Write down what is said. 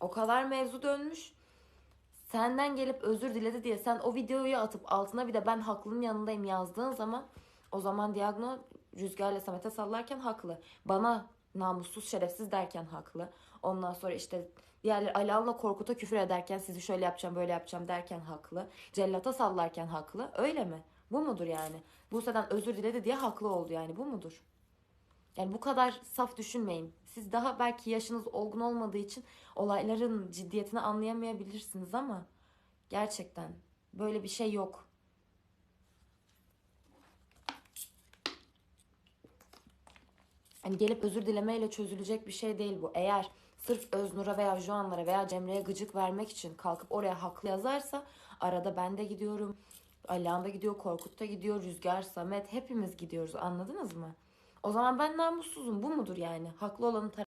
O kadar mevzu dönmüş. Senden gelip özür diledi diye sen o videoyu atıp altına bir de ben haklının yanındayım yazdığın zaman o zaman Diagno Rüzgar'la Samet'e sallarken haklı. Bana namussuz şerefsiz derken haklı. Ondan sonra işte diğerleri Alan'la Korkut'a küfür ederken sizi şöyle yapacağım böyle yapacağım derken haklı. Cellata sallarken haklı. Öyle mi? Bu mudur yani? Buse'den özür diledi diye haklı oldu yani. Bu mudur? Yani bu kadar saf düşünmeyin. Siz daha belki yaşınız olgun olmadığı için olayların ciddiyetini anlayamayabilirsiniz ama gerçekten böyle bir şey yok. Hani gelip özür dilemeyle çözülecek bir şey değil bu. Eğer sırf Öznur'a veya Juanlara veya Cemre'ye gıcık vermek için kalkıp oraya haklı yazarsa arada ben de gidiyorum. Alihan da gidiyor, Korkut da gidiyor, Rüzgar, Samet hepimiz gidiyoruz anladınız mı? O zaman ben namussuzum bu mudur yani? Haklı olanın tarafı